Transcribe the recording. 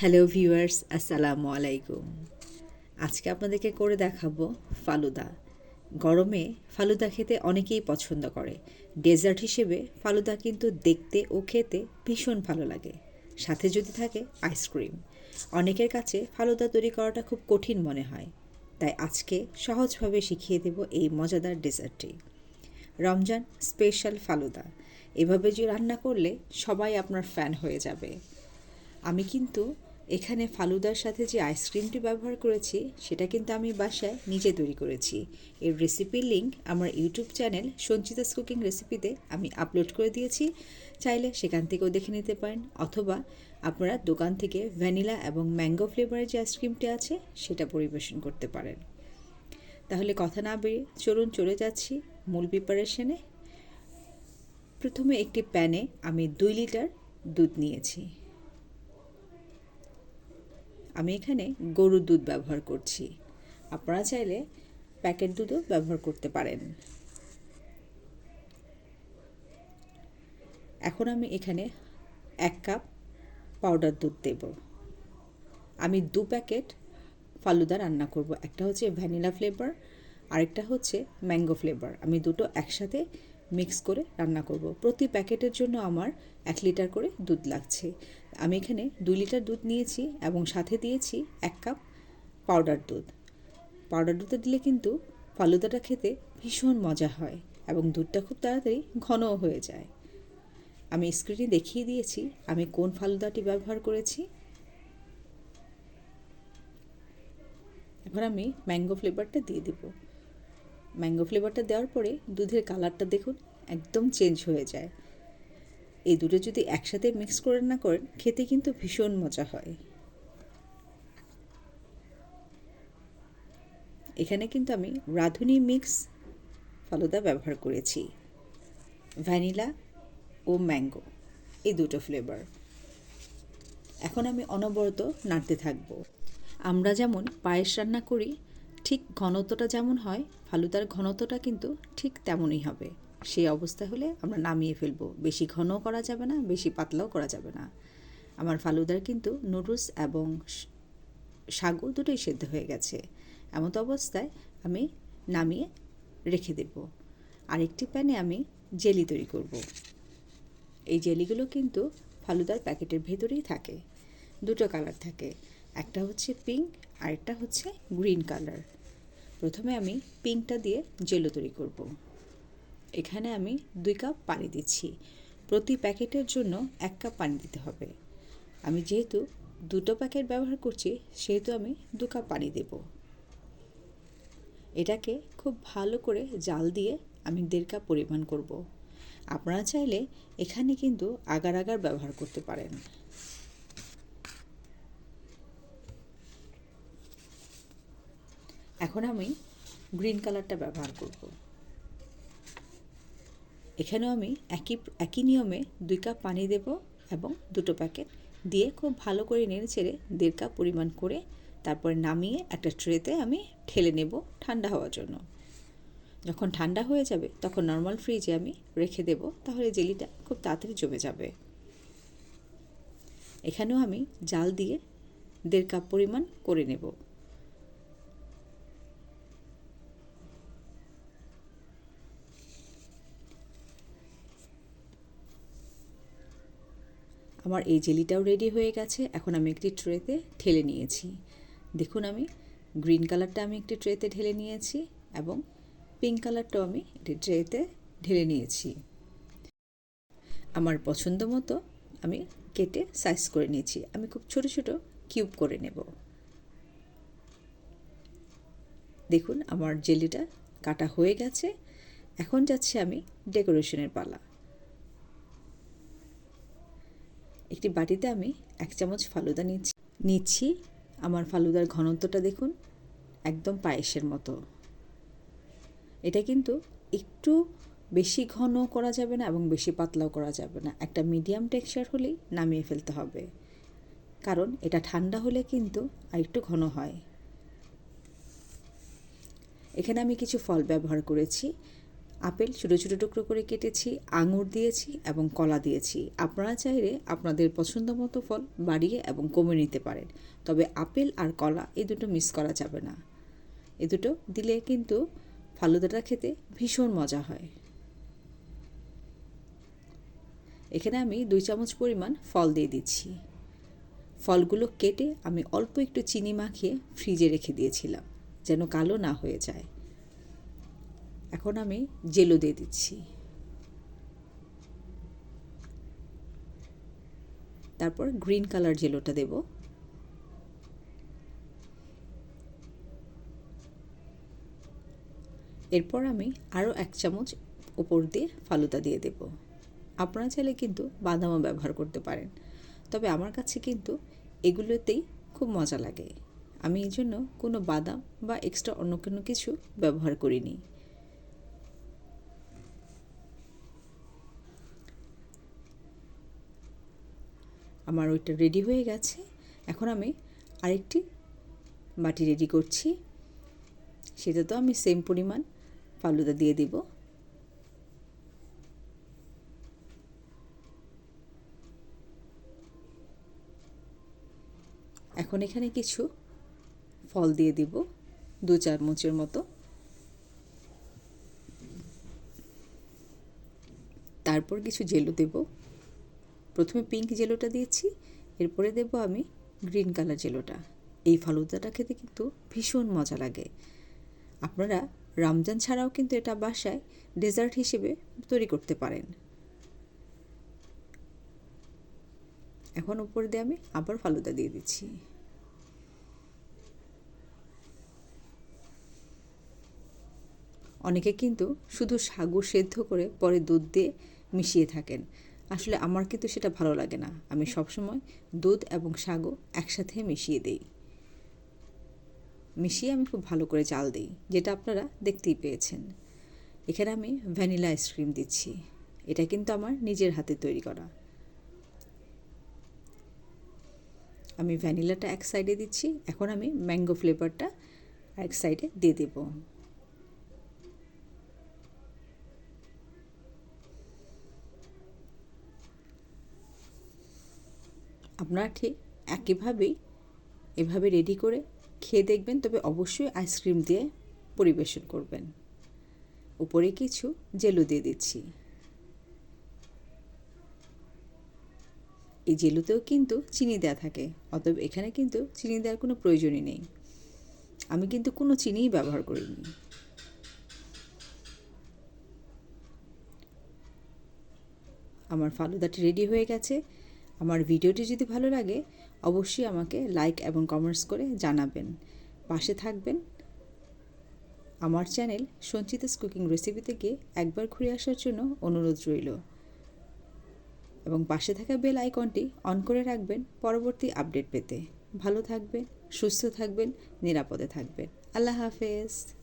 Hello viewers, আসসালামু আলাইকুম। আজকে আপনাদেরকে করে দেখাবো ফালুদা। গরমে ফালুদা খেতে অনেকেই পছন্দ করে। ডেজার্ট হিসেবে ফালুদা কিন্তু দেখতে ও খেতে ভীষণ ভালো লাগে। সাথে যদি থাকে আইসক্রিম অনেকের কাছে ফালুদা তৈরি করাটা খুব কঠিন মনে হয়। তাই আজকে সহজভাবে শিখিয়ে দেব এই মজাদার ডেজার্টটি। রমজান স্পেশাল ফালুদা। এভাবে যে রান্না করলে সবাই আপনার ফ্যান হয়ে যাবে। আমি কিন্তু এখানে ফালুদার সাথে যে আইসক্রিমটি ব্যবহার করেছি, সেটা কিন্তু আমি বাসায় নিজে তৈরি করেছি। এর রেসিপির লিঙ্ক আমার ইউটিউব চ্যানেল সঞ্চিতাস কুকিং রেসিপিতে আমি আপলোড করে দিয়েছি। চাইলে সেখান থেকেও দেখে নিতে পারেন। অথবা আপনারা দোকান থেকে ভ্যানিলা এবং ম্যাঙ্গো ফ্লেভারের যে আইসক্রিমটি আছে, সেটা পরিবেশন করতে পারেন। তাহলে কথা না বেরিয়ে চলুন চলে যাচ্ছি মূল প্রিপারেশনে প্রথমে একটি প্যানে আমি দুই লিটার দুধ নিয়েছি। আমি এখানে গরুর দুধ ব্যবহার করছি। আপনারা চাইলে প্যাকেট দুধও ব্যবহার করতে পারেন। এখন আমি এখানে এক কাপ পাউডার দুধ দেব। আমি দু প্যাকেট ফালুদা রান্না করব। একটা হচ্ছে ভ্যানিলা ফ্লেভার, আরেকটা হচ্ছে ম্যাঙ্গো ফ্লেভার। আমি দুটো একসাথে মিক্স করে রান্না করব। প্রতি প্যাকেটের জন্য আমার এক লিটার করে দুধ লাগছে। আমি এখানে দুই লিটার দুধ নিয়েছি এবং সাথে দিয়েছি এক কাপ পাউডার দুধ। পাউডার দুধটা দিলে কিন্তু ফালুদাটা খেতে ভীষণ মজা হয় এবং দুধটা খুব তাড়াতাড়ি ঘনও হয়ে যায়। আমি স্ক্রিনে দেখিয়ে দিয়েছি আমি কোন ফালুদাটি ব্যবহার করেছি। এখন আমি ম্যাঙ্গো ফ্লেভারটা দিয়ে দেব। ম্যাঙ্গো ফ্লেভারটা দেওয়ার পরে দুধের কালারটা দেখুন, একদম চেঞ্জ হয়ে যায়। এই দুটো যদি একসাথে মিক্স করে না করেন, খেতে কিন্তু ভীষণ মজা হয়। এখানে কিন্তু আমি রাঁধুনি মিক্স ফালুদা ব্যবহার করেছি। ভ্যানিলা ও ম্যাঙ্গো, এই দুটো ফ্লেভার। এখন আমি অনবরত নাড়তে থাকব। আমরা যেমন পায়েস রান্না করি ঠিক ঘনত্বটা যেমন হয়, ফালুদার ঘনত্বটা কিন্তু ঠিক তেমনই হবে। সেই অবস্থা হলে আমরা নামিয়ে ফেলব। বেশি ঘন করা যাবে না, বেশি পাতলাও করা যাবে না। আমার ফালুদার কিন্তু নুডলস এবং সাগু দুটোই সেদ্ধ হয়ে গেছে। এমত অবস্থায় আমি নামিয়ে রেখে দেব। আরেকটি প্যানে আমি জেলি তৈরি করব। এই জেলিগুলো কিন্তু ফালুদার প্যাকেটের ভেতরেই থাকে। দুটো কালার থাকে। একটা হচ্ছে পিঙ্ক, আরেকটা হচ্ছে গ্রিন কালার। প্রথমে আমি পিঙ্কটা দিয়ে জেলো তৈরি করব। এখানে আমি দুই কাপ পানি দিচ্ছি। প্রতি প্যাকেটের জন্য এক কাপ পানি দিতে হবে। আমি যেহেতু দুটো প্যাকেট ব্যবহার করছি, সেহেতু আমি দু কাপ পানি দেব। এটাকে খুব ভালো করে জাল দিয়ে আমি দেড় কাপ পরিমাণ করব। আপনারা চাইলে এখানে কিন্তু আগার আগার ব্যবহার করতে পারেন। এখন আমি গ্রিন কালারটা ব্যবহার করব। এখানেও আমি একই একই নিয়মে দুই কাপ পানি দেব এবং দুটো প্যাকেট দিয়ে খুব ভালো করে নেড়ে ছেড়ে দেড় কাপ পরিমাণ করে তারপরে নামিয়ে একটা ট্রেতে আমি ঠেলে নেব ঠান্ডা হওয়ার জন্য। যখন ঠান্ডা হয়ে যাবে তখন নর্মাল ফ্রিজে আমি রেখে দেব, তাহলে জেলিটা খুব তাড়াতাড়ি জমে যাবে। এখানেও আমি জাল দিয়ে দেড় কাপ পরিমাণ করে নেব। আমার এই জেলিটাও রেডি হয়ে গেছে। এখন আমি একটি ট্রেতে ঢেলে নিয়েছি। দেখুন আমি গ্রিন কালারটা আমি একটি ট্রেতে ঢেলে নিয়েছি এবং পিঙ্ক কালারটাও আমি একটি ট্রেতে ঢেলে নিয়েছি। আমার পছন্দ মতো আমি কেটে সাইজ করে নিয়েছি। আমি খুব ছোট ছোট কিউব করে নেব। দেখুন, আমার জেলিটা কাটা হয়ে গেছে। এখন যাচ্ছি আমি ডেকোরেশনের পালা। একটি বাটিতে আমি এক চামচ ফালুদা নিচ্ছি। নিচ্ছি। আমার ফালুদার ঘনত্বটা দেখুন, একদম পায়েসের মতো। এটা কিন্তু একটু বেশি ঘন করা যাবে না এবং বেশি পাতলাও করা যাবে না। একটা মিডিয়াম টেক্সচার হলেই নামিয়ে ফেলতে হবে। কারণ এটা ঠান্ডা হলে কিন্তু আর একটু ঘন হয়। এখানে আমি কিছু ফল ব্যবহার করেছি। আপেল ছোটো ছোটো টুকরো করে কেটেছি, আঙুর দিয়েছি এবং কলা দিয়েছি। আপনারা চাইলে আপনাদের পছন্দ মতো ফল বাড়িয়ে এবং কমে নিতে পারেন। তবে আপেল আর কলা এ দুটো মিস করা যাবে না। এ দুটো দিলে কিন্তু ফালুদাটা খেতে ভীষণ মজা হয়। এখানে আমি দুই চামচ পরিমাণ ফল দিয়ে দিচ্ছি। ফলগুলো কেটে আমি অল্প একটু চিনি মাখিয়ে ফ্রিজে রেখে দিয়েছিলাম, যেন কালো না হয়ে যায়। এখন আমি জেলো দিয়ে দিচ্ছি। তারপর গ্রিন কালার জেলোটা দেব। এরপর আমি আরও এক চামচ ওপর দিয়ে ফালুদা দিয়ে দেব। আপনারা চাইলে কিন্তু বাদামও ব্যবহার করতে পারেন। তবে আমার কাছে কিন্তু এগুলোতেই খুব মজা লাগে। আমি এই জন্য কোনো বাদাম বা এক্সট্রা অন্য কোনো কিছু ব্যবহার করিনি। আমার ওইটা রেডি হয়ে গেছে। এখন আমি আরেকটি বাটি রেডি করছি। সেটা তো আমি সেম পরিমাণ ফালুদা দিয়ে দিব। এখন এখানে কিছু ফল দিয়ে দিব, দু চামচের মতো। তারপর কিছু জেলো দেব। প্রথমে পিঙ্ক জেলোটা দিয়েছি, এরপরে দেব আমি গ্রিন কালার জেলোটা এই ফালুদাটা খেতে কিন্তু ভীষণ মজা লাগে। আপনারা রমজান ছাড়াও কিন্তু এটা বাসায় ডেজার্ট হিসেবে তৈরি করতে পারেন। এখন উপর দিয়ে আমি আবার ফালুদা দিয়ে দিচ্ছি। অনেকে কিন্তু শুধু সাগু সেদ্ধ করে পরে দুধ দিয়ে মিশিয়ে থাকেন। আসলে আমার কিন্তু সেটা ভালো লাগে না। আমি সবসময় দুধ এবং সাগু একসাথে মিশিয়ে দিই। মিশিয়ে আমি খুব ভালো করে চাল দিই, যেটা আপনারা দেখতেই পেয়েছেন। এখানে আমি ভ্যানিলা আইসক্রিম দিচ্ছি। এটা কিন্তু আমার নিজের হাতে তৈরি করা। আমি ভ্যানিলাটা এক সাইডে দিচ্ছি, এখন আমি ম্যাঙ্গো ফ্লেভারটা এক সাইডে দিয়ে দেব। আপনারা ঠিক একইভাবেই এভাবে রেডি করে খেয়ে দেখবেন, তবে অবশ্যই আইসক্রিম দিয়ে পরিবেশন করবেন। উপরে কিছু জেলো দিয়ে দিচ্ছি। এই জেলুতেও কিন্তু চিনি দেওয়া থাকে, অতএব এখানে কিন্তু চিনি দেওয়ার কোনো প্রয়োজনই নেই। আমি কিন্তু কোনো চিনিই ব্যবহার করিনি। আমার ফালুদাটি রেডি হয়ে গেছে। আমার ভিডিওটি যদি ভালো লাগে, অবশ্যই আমাকে লাইক এবং কমেন্টস করে জানাবেন। পাশে থাকবেন। আমার চ্যানেল সঞ্চিতাস কুকিং রেসিপি থেকে একবার ঘুরে আসার জন্য অনুরোধ রইল। এবং পাশে থাকা বেল আইকনটি অন করে রাখবেন পরবর্তী আপডেট পেতে। ভালো থাকবেন, সুস্থ থাকবেন, নিরাপদে থাকবেন। আল্লাহ হাফেজ।